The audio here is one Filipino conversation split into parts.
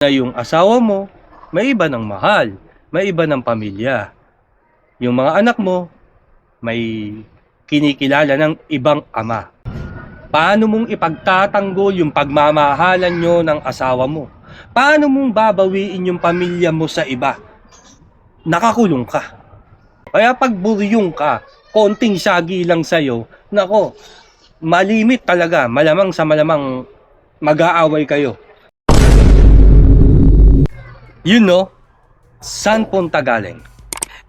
na yung asawa mo may iba ng mahal, may iba ng pamilya. Yung mga anak mo may kinikilala ng ibang ama. Paano mong ipagtatanggol yung pagmamahalan nyo ng asawa mo? Paano mong babawiin yung pamilya mo sa iba? Nakakulong ka. Kaya pag buryong ka, konting sagi lang sa'yo, nako, malimit talaga, malamang sa malamang mag-aaway kayo. Yun no, saan punta galing?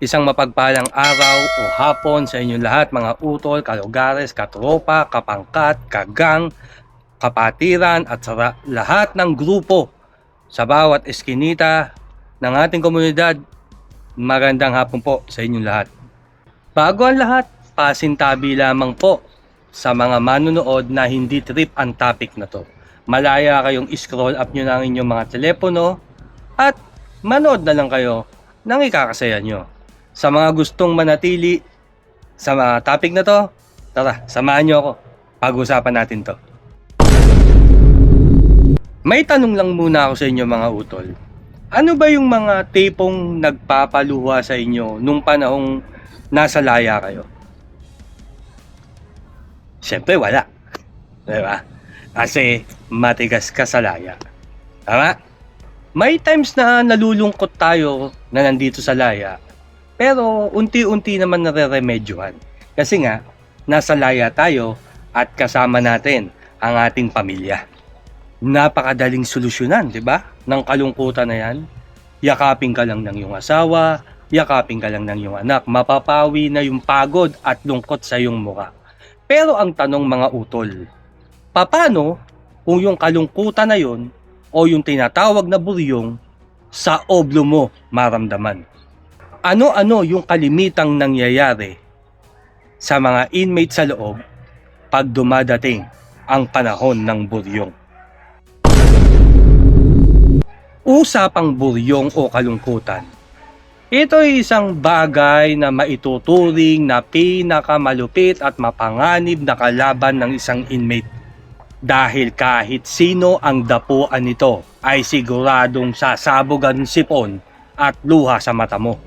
Isang mapagpalang araw o hapon sa inyong lahat mga utol, kalugares, katropa, kapangkat, kagang, kapatiran at sa lahat ng grupo sa bawat eskinita ng ating komunidad. Magandang hapon po sa inyong lahat. Bago ang lahat, pasintabi lamang po sa mga manunood na hindi trip ang topic na to. Malaya kayong scroll up nyo ng inyong mga telepono at manood na lang kayo ng ikakasaya nyo. Sa mga gustong manatili sa mga topic na to, tara, samahan nyo ako. Pag-usapan natin to. May tanong lang muna ako sa inyo mga utol. Ano ba yung mga tipong nagpapaluha sa inyo nung panahong nasa laya kayo? Siyempre wala. Diba? Kasi matigas ka sa laya. Tama? May times na nalulungkot tayo na nandito sa laya. Pero unti-unti naman nare-remedyohan. Kasi nga, nasa laya tayo at kasama natin ang ating pamilya. Napakadaling solusyonan, di ba? Ng kalungkutan na yan. Yakapin ka lang ng iyong asawa, yakapin ka lang ng iyong anak. Mapapawi na yung pagod at lungkot sa iyong muka. Pero ang tanong mga utol, paano kung yung kalungkutan na yon o yung tinatawag na buryong sa oblo mo maramdaman? Ano-ano yung kalimitang nangyayari sa mga inmate sa loob pag dumadating ang panahon ng buryong? Usapang buryong o kalungkutan. Ito ay isang bagay na maituturing na pinakamalupit at mapanganib na kalaban ng isang inmate. Dahil kahit sino ang dapuan nito ay siguradong sasabog ang sipon at luha sa mata mo.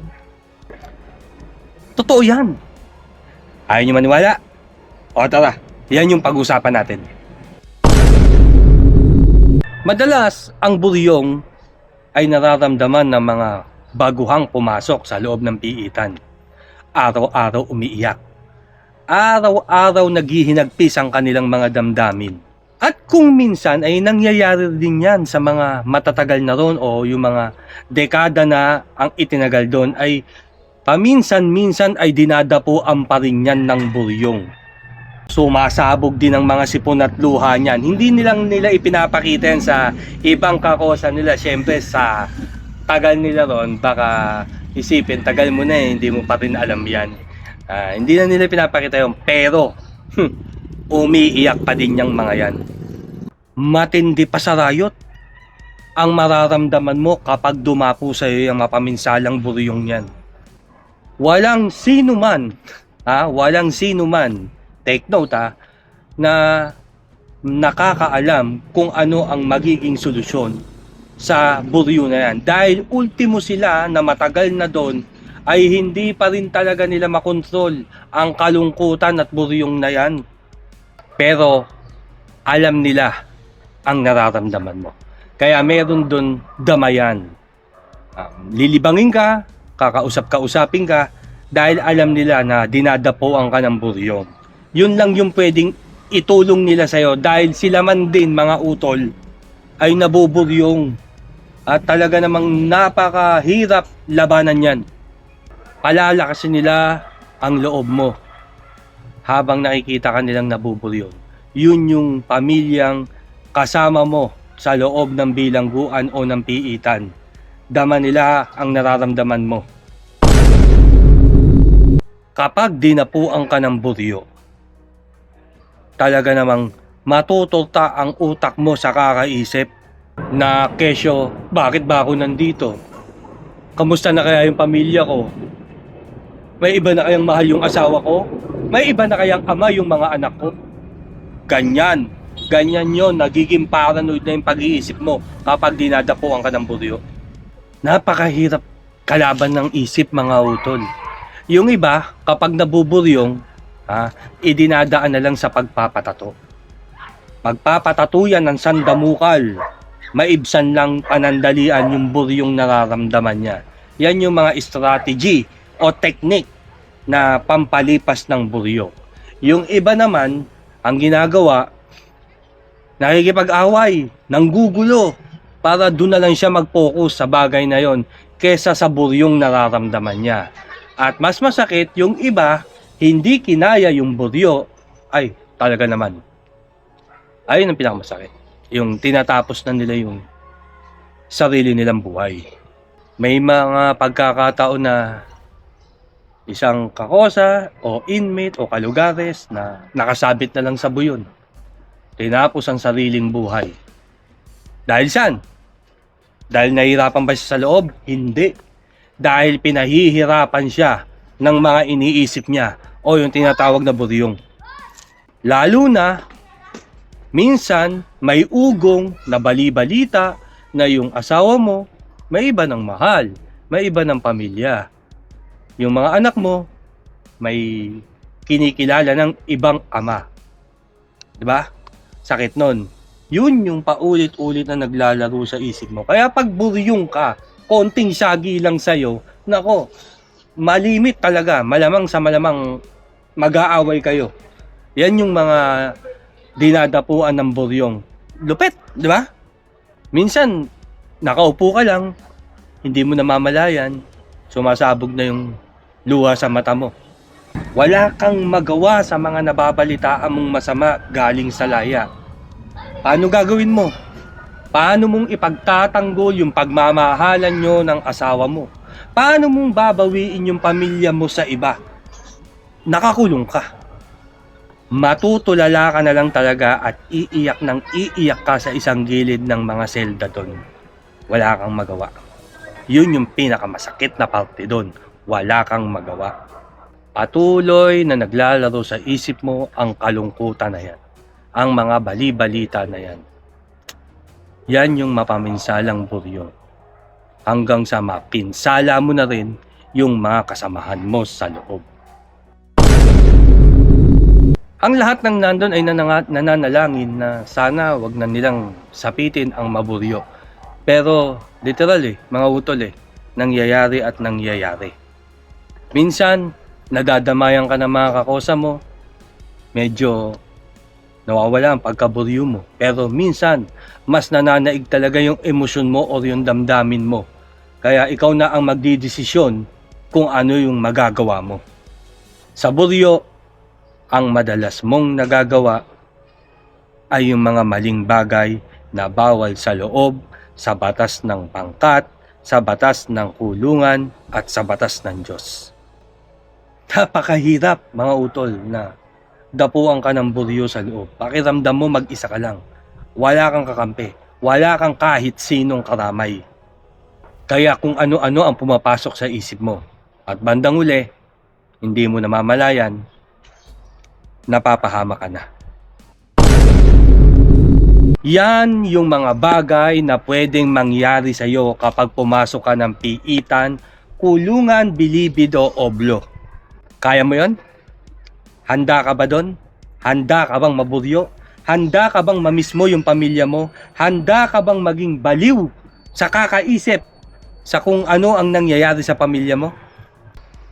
Totoo yan. Ayaw niyo maniwala? O tara, yan yung pag-usapan natin. Madalas, ang buryong ay nararamdaman ng mga baguhang pumasok sa loob ng piitan. Araw-araw umiiyak. Araw-araw naghihinagpis ang kanilang mga damdamin. At kung minsan ay nangyayari din yan sa mga matatagal na ron o yung mga dekada na ang itinagal doon ay paminsan-minsan ay dinadapuan pa rin yan ng buryong. Sumasabog din ang mga sipon at luha niyan. Hindi nilang nila ipinapakita yan sa ibang kakosa nila. Siyempre sa tagal nila ron, baka isipin, tagal mo na eh, hindi mo pa rin alam yan. Ah, hindi na nila pinapakita yun. Pero, hmm, umiiyak pa din yung mga yan. Matindi pa sa rayot ang mararamdaman mo kapag dumapo sa iyo yung mapaminsalang buryong yan. Walang sino man, ha, walang sino man, take note ha, na nakakaalam kung ano ang magiging solusyon sa buryo na yan. Dahil ultimo sila na matagal na doon ay hindi pa rin talaga nila makontrol ang kalungkutan at buryong na yan. Pero alam nila ang nararamdaman mo. Kaya meron doon damayan. Um, lilibangin ka, kakausap-kausapin ka, dahil alam nila na dinadapuan ka ng buryong. Yun lang yung pwedeng itulong nila sa'yo dahil sila man din mga utol ay nabuburyong at talaga namang napakahirap labanan yan. Palalakasin nila ang loob mo habang nakikita ka nilang nabuburyong. Yun yung pamilyang kasama mo sa loob ng bilangguan o ng piitan. Dama nila ang nararamdaman mo. Kapag dinapuan ka ng buryo, talaga namang matutulta ang utak mo sa kakaisip na kesyo, bakit ba ako nandito? Kamusta na kaya yung pamilya ko? May iba na kayang mahal yung asawa ko? May iba na kayang ama yung mga anak ko? Ganyan ganyan yon nagiging paranoid na yung pag-iisip mo kapag dinadapuan ka ng buryo. Napakahirap kalaban ng isip mga utol. Yung iba, kapag nabuburyong, ha, idinadaan na lang sa pagpapatato. Pagpapatato yan ng sandamukal, maibsan lang panandalian yung buryong nararamdaman niya. Yan yung mga strategy o technique na pampalipas ng buryo. Yung iba naman, ang ginagawa, nakikipag-away, nanggugulo, para doon na lang siya mag-focus sa bagay na yon kesa sa buryong nararamdaman niya. At mas masakit, yung iba, hindi kinaya yung buryo, ay, talaga naman. Ayun ang pinakamasakit. Yung tinatapos na nila yung sarili nilang buhay. May mga pagkakataon na isang kakosa o inmate o kalugares na nakasabit na lang sa buyon. Tinapos ang sariling buhay. Dahil saan? Dahil nahihirapan ba siya sa loob? Hindi. Dahil pinahihirapan siya ng mga iniisip niya o yung tinatawag na buryong. Lalo na, minsan may ugong na bali-balita na yung asawa mo may iba ng mahal, may iba ng pamilya. Yung mga anak mo may kinikilala ng ibang ama. 'Di ba? Sakit nun. Yun yung paulit-ulit na naglalaro sa isip mo. Kaya pag buryong ka, konting sagi lang sa'yo, nako, malimit talaga. Malamang sa malamang mag-aaway kayo. Yan yung mga dinadapuan ng buryong. Lupit, di ba? Minsan, nakaupo ka lang, hindi mo namamalayan, sumasabog na yung luha sa mata mo. Wala kang magawa sa mga nababalitaan mong masama galing sa laya. Paano gagawin mo? Paano mong ipagtatanggol yung pagmamahalan nyo ng asawa mo? Paano mong babawiin yung pamilya mo sa iba? Nakakulong ka. Matutulala ka na lang talaga at iiyak ng iiyak ka sa isang gilid ng mga selda doon. Wala kang magawa. Yun yung pinakamasakit na parte doon. Wala kang magawa. Patuloy na naglalaro sa isip mo ang kalungkutan na yan. Ang mga bali-balita na yan. Yan yung mapaminsalang buryo. Hanggang sa mapinsala mo na rin yung mga kasamahan mo sa loob. Ang lahat ng nandun ay nananalangin na sana wag na nilang sapitin ang maburyo. Pero literal eh, mga utol eh, nangyayari at nangyayari. Minsan, nadadamayan ka ng mga kakosa mo, medyo nawawala ang pagkaburyo mo. Pero minsan, mas nananaig talaga yung emosyon mo o yung damdamin mo. Kaya ikaw na ang magdidesisyon kung ano yung magagawa mo. Sa buryo, ang madalas mong nagagawa ay yung mga maling bagay na bawal sa loob, sa batas ng pangkat, sa batas ng kulungan, at sa batas ng Diyos. Napakahirap mga utol na dapuan ka ng buryo sa loob. Pakiramdam mo mag-isa ka lang. Wala kang kakampi. Wala kang kahit sinong karamay. Kaya kung ano-ano ang pumapasok sa isip mo. At bandang uli, hindi mo namamalayan, napapahama ka na. Yan yung mga bagay na pwedeng mangyari sa iyo kapag pumasok ka ng piitan, kulungan, bilibido o blo. Kaya mo yon? Handa ka ba doon? Handa ka bang maburyo? Handa ka bang mamiss mo yung pamilya mo? Handa ka bang maging baliw sa kakaisip sa kung ano ang nangyayari sa pamilya mo?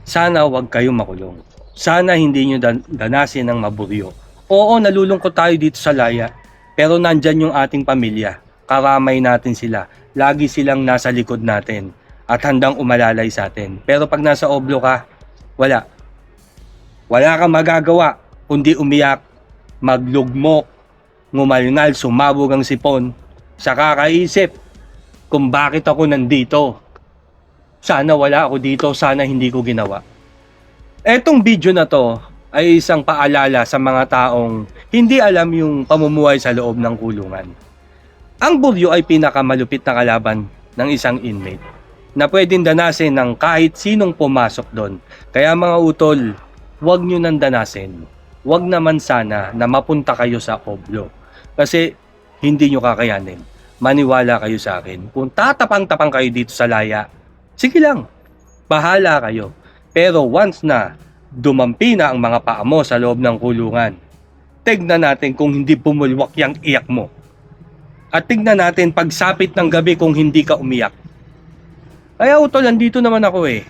Sana wag kayong makulong. Sana hindi nyo dan- danasin ng maburyo. Oo, nalulungkot tayo dito sa laya. Pero nandyan yung ating pamilya. Karamay natin sila. Lagi silang nasa likod natin. At handang umalalay sa atin. Pero pag nasa oblo ka, wala. Wala kang magagawa kundi umiyak, maglugmok, ngumalngal, sumabog ang sipon, sa kakaisip kung bakit ako nandito. Sana wala ako dito, sana hindi ko ginawa. Etong video na to ay isang paalala sa mga taong hindi alam yung pamumuhay sa loob ng kulungan. Ang buryo ay pinakamalupit na kalaban ng isang inmate na pwedeng danasin ng kahit sinong pumasok doon. Kaya mga utol, huwag nyo nang danasin. Huwag naman sana na mapunta kayo sa oblo. Kasi hindi nyo kakayanin. Maniwala kayo sa akin. Kung tatapang-tapang kayo dito sa laya, sige lang, bahala kayo. Pero once na dumampi na ang mga paa mo sa loob ng kulungan, tignan natin kung hindi pumulwak yung iyak mo. At tignan natin pagsapit ng gabi kung hindi ka umiyak. Kaya utol, nandito naman ako eh.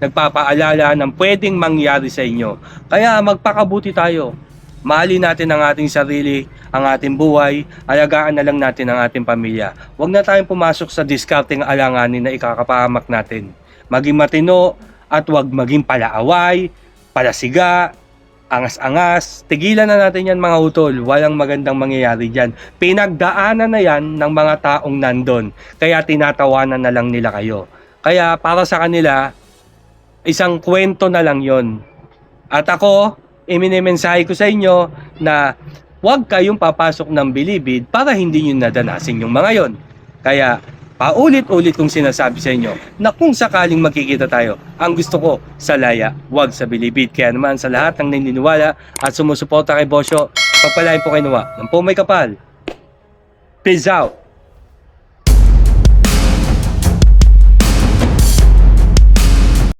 Nagpapaalala ng pwedeng mangyari sa inyo. Kaya magpakabuti tayo. Mahalin natin ang ating sarili, ang ating buhay, alagaan na lang natin ang ating pamilya. Huwag na tayong pumasok sa discarding alanganin na ikakapahamak natin. Maging matino at huwag maging palaaway, palasiga, angas-angas. Tigilan na natin yan mga utol. Walang magandang mangyayari dyan. Pinagdaanan na yan ng mga taong nandun. Kaya tinatawanan na lang nila kayo. Kaya para sa kanila, isang kwento na lang yon. At ako, iminimensahe ko sa inyo na huwag kayong papasok ng bilibid para hindi nyo nadanasin yung mga yon. Kaya paulit-ulit kong sinasabi sa inyo na kung sakaling magkikita tayo, ang gusto ko sa laya, huwag sa bilibid. Kaya naman sa lahat ng naniniwala at sumusuporta kay Bosyo, pagpalain po kayo nawa ng po may kapal. Peace out!